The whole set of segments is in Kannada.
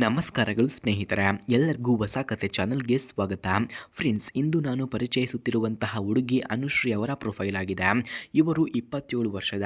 ನಮಸ್ಕಾರಗಳು ಸ್ನೇಹಿತರ, ಎಲ್ಲರಿಗೂ ಹೊಸ ಕತೆ ಚಾನಲ್ಗೆ ಸ್ವಾಗತ. ಫ್ರೆಂಡ್ಸ್, ಇಂದು ನಾನು ಪರಿಚಯಿಸುತ್ತಿರುವಂತಹ ಹುಡುಗಿ ಅನುಶ್ರೀ ಅವರ ಪ್ರೊಫೈಲ್ ಆಗಿದೆ. ಇವರು ಇಪ್ಪತ್ತೇಳು ವರ್ಷದ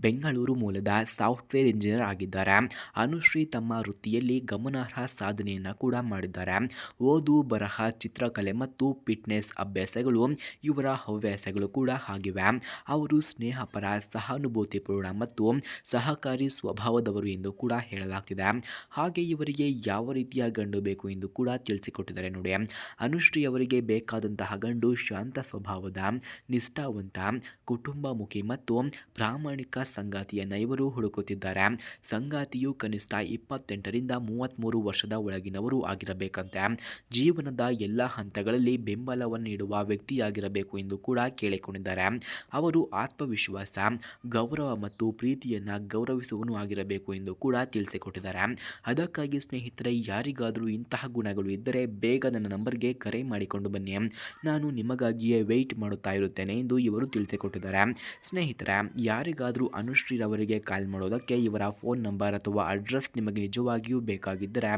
ಬೆಂಗಳೂರು ಮೂಲದ ಸಾಫ್ಟ್ವೇರ್ ಇಂಜಿನಿಯರ್ ಆಗಿದ್ದಾರೆ. ಅನುಶ್ರೀ ತಮ್ಮ ವೃತ್ತಿಯಲ್ಲಿ ಗಮನಾರ್ಹ ಸಾಧನೆಯನ್ನು ಕೂಡ ಮಾಡಿದ್ದಾರೆ. ಓದು, ಬರಹ, ಚಿತ್ರಕಲೆ ಮತ್ತು ಫಿಟ್ನೆಸ್ ಅಭ್ಯಾಸಗಳು ಇವರ ಹವ್ಯಾಸಗಳು ಕೂಡ ಆಗಿವೆ. ಅವರು ಸ್ನೇಹಪರ ಸಹಾನುಭೂತಿಪೂರ್ಣ ಮತ್ತು ಸಹಕಾರಿ ಸ್ವಭಾವದವರು ಎಂದು ಕೂಡ ಹೇಳಲಾಗ್ತಿದೆ. ಹಾಗೆ ಇವರಿಗೆ ಯಾವ ರೀತಿಯ ಗಂಡು ಬೇಕು ಎಂದು ಕೂಡ ತಿಳಿಸಿಕೊಟ್ಟಿದ್ದಾರೆ ನೋಡಿ. ಅನುಶ್ರೀ ಅವರಿಗೆ ಬೇಕಾದಂತಹ ಗಂಡು ಶಾಂತ ಸ್ವಭಾವದ, ನಿಷ್ಠಾವಂತ, ಕುಟುಂಬಮುಖಿ ಮತ್ತು ಪ್ರಾಮಾಣಿಕ ಸಂಗಾತಿಯನ್ನು ಇವರು ಹುಡುಕುತ್ತಿದ್ದಾರೆ. ಸಂಗಾತಿಯು ಕನಿಷ್ಠ ಇಪ್ಪತ್ತೆಂಟರಿಂದ ಮೂವತ್ತ್ಮೂರು ವರ್ಷದ ಒಳಗಿನವರು ಆಗಿರಬೇಕಂತೆ. ಜೀವನದ ಎಲ್ಲ ಹಂತಗಳಲ್ಲಿ ಬೆಂಬಲವನ್ನು ನೀಡುವ ವ್ಯಕ್ತಿಯಾಗಿರಬೇಕು ಎಂದು ಕೂಡ ಕೇಳಿಕೊಂಡಿದ್ದಾರೆ. ಅವರು ಆತ್ಮವಿಶ್ವಾಸ, ಗೌರವ ಮತ್ತು ಪ್ರೀತಿಯನ್ನು ಗೌರವಿಸುವನು ಆಗಿರಬೇಕು ಎಂದು ಕೂಡ ತಿಳಿಸಿಕೊಟ್ಟಿದ್ದಾರೆ. ಅದಕ್ಕಾಗಿ ಸ್ನೇಹಿತರೆ, ಯಾರಿಗಾದರೂ ಇಂತಹ ಗುಣಗಳು ಇದ್ದರೆ ಬೇಗ ನನ್ನ ನಂಬರ್ಗೆ ಕರೆ ಮಾಡಿಕೊಂಡು ಬನ್ನಿ. ನಾನು ನಿಮಗಾಗಿಯೇ ವೆಯ್ಟ್ ಮಾಡುತ್ತಾ ಇರುತ್ತೇನೆ ಎಂದು ಇವರು ತಿಳಿಸಿಕೊಟ್ಟಿದ್ದಾರೆ. ಸ್ನೇಹಿತರೆ, ಯಾರಿಗಾದರೂ ಅನುಶ್ರೀರವರಿಗೆ ಕಾಲ್ ಮಾಡೋದಕ್ಕೆ ಇವರ ಫೋನ್ ನಂಬರ್ ಅಥವಾ ಅಡ್ರೆಸ್ ನಿಮಗೆ ನಿಜವಾಗಿಯೂ ಬೇಕಾಗಿದ್ದರೆ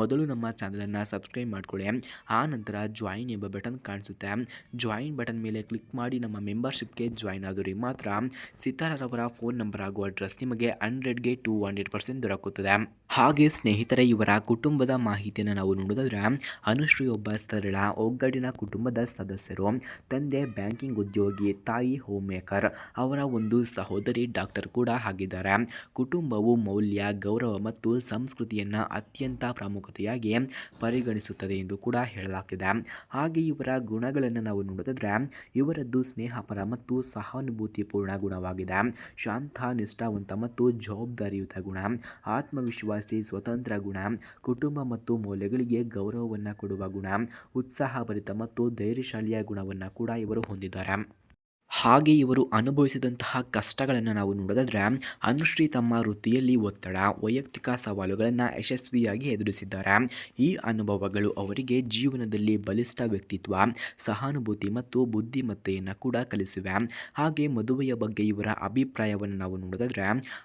ಮೊದಲು ನಮ್ಮ ಚಾನಲನ್ನು ಸಬ್ಸ್ಕ್ರೈಬ್ ಮಾಡಿಕೊಳ್ಳಿ. ಆ ನಂತರ ಜಾಯಿನ್ ಎಂಬ ಬಟನ್ ಕಾಣಿಸುತ್ತೆ. ಜಾಯಿನ್ ಬಟನ್ ಮೇಲೆ ಕ್ಲಿಕ್ ಮಾಡಿ ನಮ್ಮ ಮೆಂಬರ್ಶಿಪ್ಗೆ ಜಾಯಿನ್ ಆದರೆ ಮಾತ್ರ ಸಿತಾರರವರ ಫೋನ್ ನಂಬರ್ ಹಾಗೂ ಅಡ್ರೆಸ್ ನಿಮಗೆ ಹಂಡ್ರೆಡ್ಗೆ ಟು ಹಂಡ್ರೆಡ್ ಪರ್ಸೆಂಟ್ ದೊರಕುತ್ತದೆ. ಹಾಗೆ ಸ್ನೇಹಿತರೆ ಇವರ ಕುಟುಂಬದ ಮಾಹಿತಿಯನ್ನು ನಾವು ನೋಡೋದಾದರೆ ಅನುಶ್ರೀ ಒಬ್ಬ ಸರಳ ಒಗ್ಗಡಿನ ಕುಟುಂಬದ ಸದಸ್ಯರು, ತಂದೆ, ಬ್ಯಾಂಕಿಂಗ್ ಉದ್ಯೋಗಿ, ತಾಯಿ ಹೋಮ್ ಮೇಕರ್ ಅವರ ಒಂದು ಸಹೋದರಿ ಡಾಕ್ಟರ್ ಕೂಡ ಆಗಿದ್ದಾರೆ. ಕುಟುಂಬವು ಮೌಲ್ಯ, ಗೌರವ ಮತ್ತು ಸಂಸ್ಕೃತಿಯನ್ನು ಅತ್ಯಂತ ಪ್ರಾಮುಖ್ಯತೆಯಾಗಿ ಪರಿಗಣಿಸುತ್ತದೆ ಎಂದು ಕೂಡ ಹೇಳಲಾಗ್ತಿದೆ. ಹಾಗೆ ಇವರ ಗುಣಗಳನ್ನು ನಾವು ನೋಡೋದಾದರೆ ಇವರದ್ದು ಸ್ನೇಹಪರ ಮತ್ತು ಸಹಾನುಭೂತಿಪೂರ್ಣ ಗುಣವಾಗಿದೆ. ಶಾಂತ ನಿಷ್ಠಾವಂತ ಮತ್ತು ಜವಾಬ್ದಾರಿಯುತ ಗುಣ, ಆತ್ಮವಿಶ್ವಾಸಿ, ಸ್ವತಂತ್ರ ಗುಣ ಕುಟುಂಬ ಮತ್ತು ಮೌಲ್ಯಗಳಿಗೆ ಗೌರವವನ್ನು ಕೊಡುವ ಗುಣ. ಉತ್ಸಾಹಭರಿತ ಮತ್ತು ಧೈರ್ಯಶಾಲಿಯ ಗುಣವನ್ನು ಕೂಡ ಇವರು ಹೊಂದಿದ್ದಾರೆ. ಹಾಗೆ ಇವರು ಅನುಭವಿಸಿದಂತಹ ಕಷ್ಟಗಳನ್ನು ನಾವು ನೋಡೋದಾದ್ರೆ, ಅನುಶ್ರೀ ತಮ್ಮ ವೃತ್ತಿಯಲ್ಲಿ ಒತ್ತಡ, ವೈಯಕ್ತಿಕ ಸವಾಲುಗಳನ್ನು ಯಶಸ್ವಿಯಾಗಿ ಎದುರಿಸಿದ್ದಾರೆ. ಈ ಅನುಭವಗಳು ಅವರಿಗೆ ಜೀವನದಲ್ಲಿ ಬಲಿಷ್ಠ ವ್ಯಕ್ತಿತ್ವ, ಸಹಾನುಭೂತಿ ಮತ್ತು ಬುದ್ಧಿಮತ್ತೆಯನ್ನು ಕೂಡ ಕಲಿಸಿವೆ. ಹಾಗೆ ಮದುವೆಯ ಬಗ್ಗೆ ಇವರ ಅಭಿಪ್ರಾಯವನ್ನು ನಾವು ನೋಡೋದಾದ್ರೆ,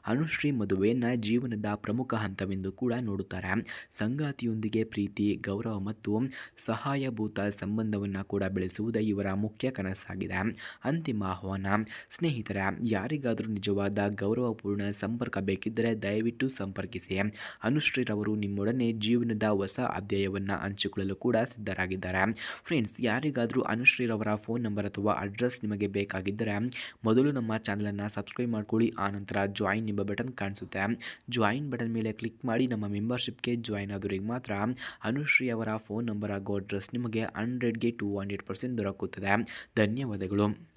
ಅನುಶ್ರೀ ಮದುವೆಯನ್ನು ಜೀವನದ ಪ್ರಮುಖ ಹಂತವೆಂದು ಕೂಡ ನೋಡುತ್ತಾರೆ. ಸಂಗಾತಿಯೊಂದಿಗೆ ಪ್ರೀತಿ, ಗೌರವ ಮತ್ತು ಸಹಾಯಭೂತ ಸಂಬಂಧವನ್ನು ಕೂಡ ಬೆಳೆಸುವುದೇ ಇವರ ಮುಖ್ಯ ಕನಸಾಗಿದೆ. ಅಂತಿಮ ಆಹ್ವಾನ. ಸ್ನೇಹಿತರ, ಯಾರಿಗಾದರೂ ನಿಜವಾದ ಗೌರವಪೂರ್ಣ ಸಂಪರ್ಕ ಬೇಕಿದ್ದರೆ ದಯವಿಟ್ಟು ಸಂಪರ್ಕಿಸಿ. ಅನುಶ್ರೀರವರು ನಿಮ್ಮೊಡನೆ ಜೀವನದ ಹೊಸ ಅಧ್ಯಾಯವನ್ನು ಹಂಚಿಕೊಳ್ಳಲು ಕೂಡ ಸಿದ್ಧರಾಗಿದ್ದಾರೆ. ಫ್ರೆಂಡ್ಸ್, ಯಾರಿಗಾದರೂ ಅನುಶ್ರೀರವರ ಫೋನ್ ನಂಬರ್ ಅಥವಾ ಅಡ್ರೆಸ್ ನಿಮಗೆ ಬೇಕಾಗಿದ್ದರೆ ಮೊದಲು ನಮ್ಮ ಚಾನಲನ್ನು ಸಬ್ಸ್ಕ್ರೈಬ್ ಮಾಡ್ಕೊಳ್ಳಿ ಆನಂತರ ಜಾಯಿನ್ ಎಂಬ ಬಟನ್ ಕಾಣಿಸುತ್ತೆ. ಜಾಯಿನ್ ಬಟನ್ ಮೇಲೆ ಕ್ಲಿಕ್ ಮಾಡಿ ನಮ್ಮ ಮೆಂಬರ್ಶಿಪ್ಗೆ ಜಾಯಿನ್ ಆದವರಿಗೆ ಮಾತ್ರ ಅನುಶ್ರೀ ಅವರ ಫೋನ್ ನಂಬರ್ ಹಾಗೂ ಅಡ್ರೆಸ್ ನಿಮಗೆ ಹಂಡ್ರೆಡ್ಗೆ ಟೂ ಹಂಡ್ರೆಡ್ ಪರ್ಸೆಂಟ್ ದೊರಕುತ್ತದೆ. ಧನ್ಯವಾದಗಳು.